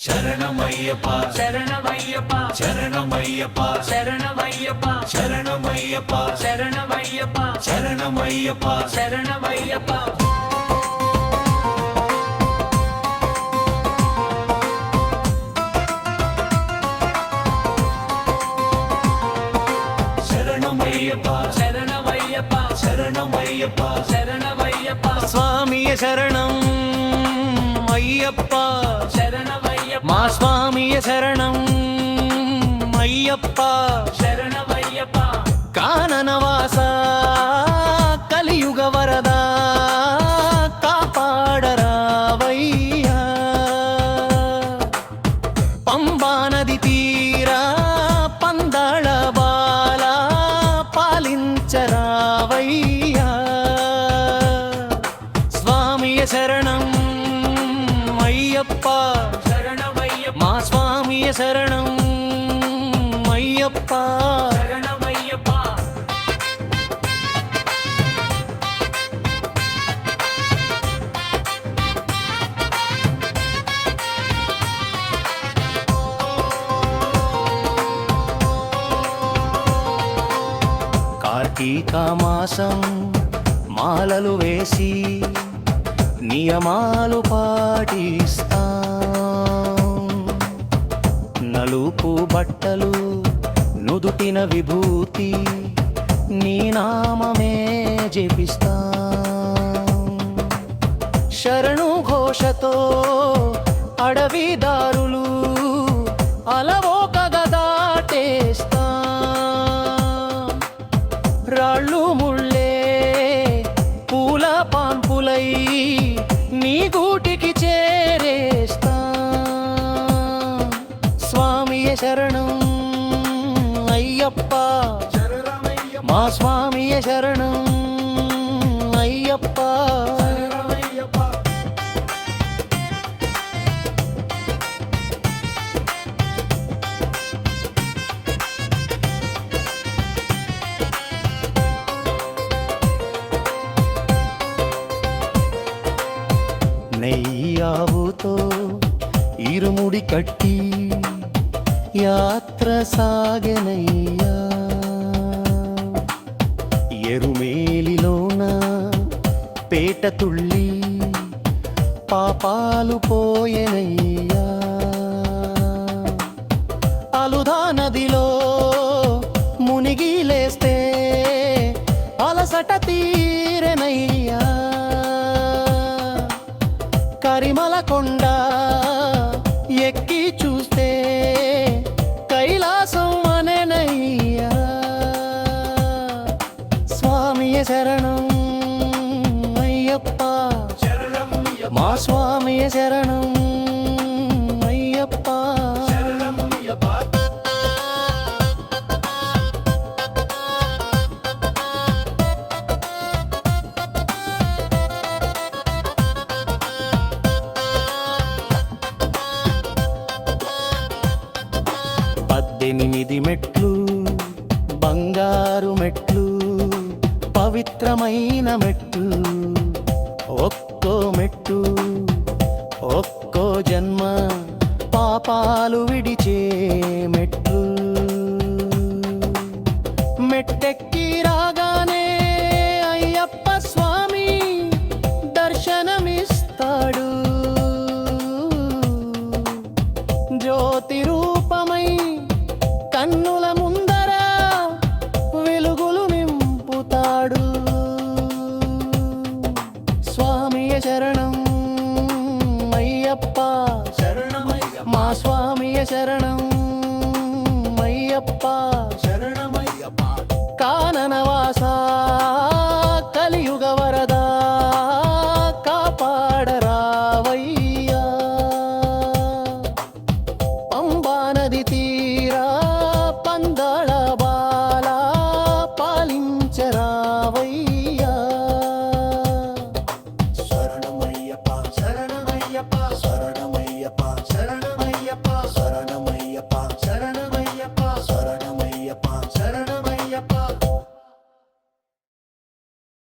சரணமையப்பா சரணமையப்பா சரணமையப்பா சரணமையப்பா சரணமையப்பா சரணமையப்பா சரணமையப்பா சரணமையப்பா சரணமையப்பா சரணமையப்பா சரணமையப்பா சரணமையப்பா சுவாமிய சரணம் ஐயப்பா சரணம் ஐயப்பா. சரணமையப்பா கானனவாசா கலியுக வரதா காப்பாடராவையா. பம்பா நதி தீரா பந்தாள பாலா பாலிஞ்சராவையா. சுவாமிய சரணம் ஐயப்பா. శరణం అయ్యప్ప. కార్తీక మాసం మాలలు వేసి నియమాలు పాటిస్తా. నలుపు బట్టలు నుదుటిన విభూతి నీ నామమే జపిస్తా. శరణు ఘోషతో అడవిదారులు అలవోక నెయ్యావుతో ఇరుముడి కట్టి యాత్ర సాగనయ్యా. ఎరుమేలిలోన పేట తుళ్ళి పాపాలు పోయెనయ్యా. కొండ ఎక్కి చూస్తే కైలాసం అనేనయ్యా స్వామియ శరణం అయ్యప్ప. మా స్వామియ శరణం పద్దెనిమిది మెట్లు బంగారు మెట్లు పవిత్రమైన మెట్లు. ఒక్కో మెట్టు ఒక్కో జన్మ పాపాలు విడిచే ஐயப்பா. சரணமையப்பா கானனவாசா